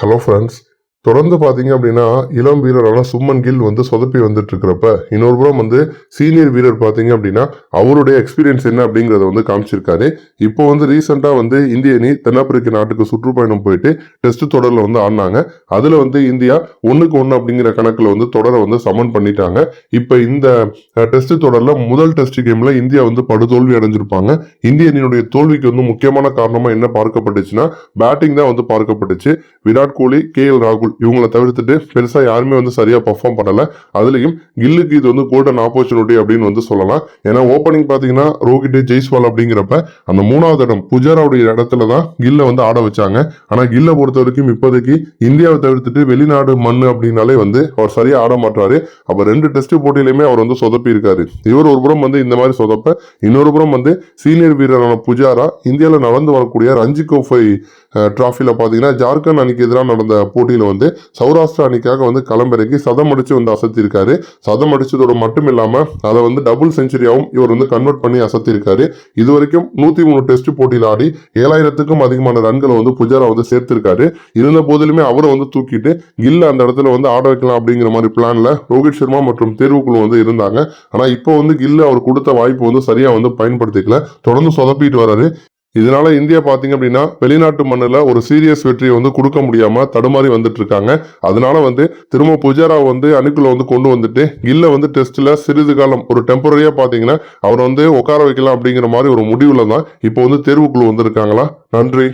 Hello friends தொடர்ந்து பார்த்தீங்க அப்படின்னா இளம் வீரரான சும்மன் கில் வந்து சொதப்பி வந்துட்டு இருக்கிறப்ப இன்னொரு புறம் வந்து சீனியர் வீரர் பார்த்தீங்க அப்படின்னா அவருடைய எக்ஸ்பீரியன்ஸ் என்ன அப்படிங்கிறத வந்து காமிச்சிருக்காரு. இப்போ வந்து ரீசெண்டாக வந்து இந்திய அணி தென்னாப்பிரிக்க நாட்டுக்கு சுற்றுப்பயணம் போயிட்டு டெஸ்ட் தொடரில் வந்து ஆடினாங்க. அதில் வந்து இந்தியா ஒன்றுக்கு ஒன்று அப்படிங்கிற கணக்கில் வந்து தொடரை வந்து சமன் பண்ணிட்டாங்க. இப்போ இந்த டெஸ்ட் தொடரில் முதல் டெஸ்ட் கேமில் இந்தியா வந்து படுதோல்வி அடைஞ்சிருப்பாங்க. இந்திய அணியினுடைய தோல்விக்கு வந்து முக்கியமான காரணமாக என்ன பார்க்கப்பட்டுச்சுன்னா பேட்டிங் தான் வந்து பார்க்கப்பட்டுச்சு. விராட் கோலி கே எல் ராகுல் இவங்கள தவிர்த்துட்டு பெருசாக யாருமே வந்து சரியாக பர்ஃபார்ம் பண்ணலை. அதுலேயும் கில்லுக்கு இது வந்து கோல்டன் ஆப்பர்ச்சுனிட்டி அப்படின்னு வந்து சொல்லலாம். ஏன்னா ஓப்பனிங் பார்த்தீங்கன்னா ரோஹித் ஜெய்ஸ்வால் அப்படிங்கிறப்ப அந்த மூணாவது இடம் புஜாராவுடைய இடத்துல தான் கில்லை வந்து ஆட வச்சாங்க. ஆனால் கில்லை பொறுத்த வரைக்கும் இப்போதைக்கு இந்தியாவை தவிர்த்துட்டு வெளிநாடு மண் அப்படின்னாலே வந்து அவர் சரியாக ஆட மாட்டாரு. அப்போ ரெண்டு டெஸ்ட் போட்டியிலுமே அவர் வந்து சொதப்பி இருக்காரு இவர் ஒரு புறம் வந்து இந்த மாதிரி சொதப்ப இன்னொரு புறம் வந்து சீனியர் வீரரான புஜாரா இந்தியாவில் நடந்து வரக்கூடிய ரஞ்சி கோஃபை ட்ராஃபியில் பார்த்தீங்கன்னா ஜார்க்கண்ட் அணிக்கு எதிராக நடந்த போட்டியில் வந்து சௌராஷ்டிரா அணிக்காக வந்து களமிறங்கி சதம் அடித்து வந்து அசத்திருக்காரு. சதம் அடித்ததோடு மட்டும் இல்லாமல் அதை வந்து டபுள் செஞ்சுரியாவும் இவர் வந்து கன்வெர்ட் பண்ணி அசத்திருக்காரு. இது வரைக்கும் நூற்றி மூணு டெஸ்ட் போட்டியில் ஆடி ஏழாயிரத்துக்கும் அதிகமான ரன்களை வந்து புஜாரா வந்து சேர்த்திருக்காரு. இருந்த போதிலுமே அவரை வந்து தூக்கிட்டு கில்ல அந்த இடத்துல வந்து ஆட வைக்கலாம் அப்படிங்கிற மாதிரி பிளானில் ரோஹித் சர்மா மற்றும் தேர்வுக்குழு வந்து இருந்தாங்க. ஆனால் இப்போ வந்து கில்லு அவர் கொடுத்த வாய்ப்பு வந்து சரியாக வந்து பயன்படுத்திக்கல. தொடர்ந்து சொதப்பிட்டு வராரு. இதனால இந்தியா பார்த்தீங்க அப்படின்னா வெளிநாட்டு மண்ணில் ஒரு சீரியஸ் வெற்றியை வந்து கொடுக்க முடியாம தடுமாறி வந்துட்டு இருக்காங்க அதனால வந்து திரும்ப புஜாரா வந்து அணுக்குள்ள வந்து கொண்டு வந்துட்டு கில்ல வந்து டெஸ்ட்ல சிறிது காலம் ஒரு டெம்பரரியா பாத்தீங்கன்னா அவரை வந்து உட்கார வைக்கலாம் அப்படிங்கிற மாதிரி ஒரு முடிவுல தான் இப்போ வந்து தேர்வுக்குழு வந்திருக்காங்களா? நன்றி.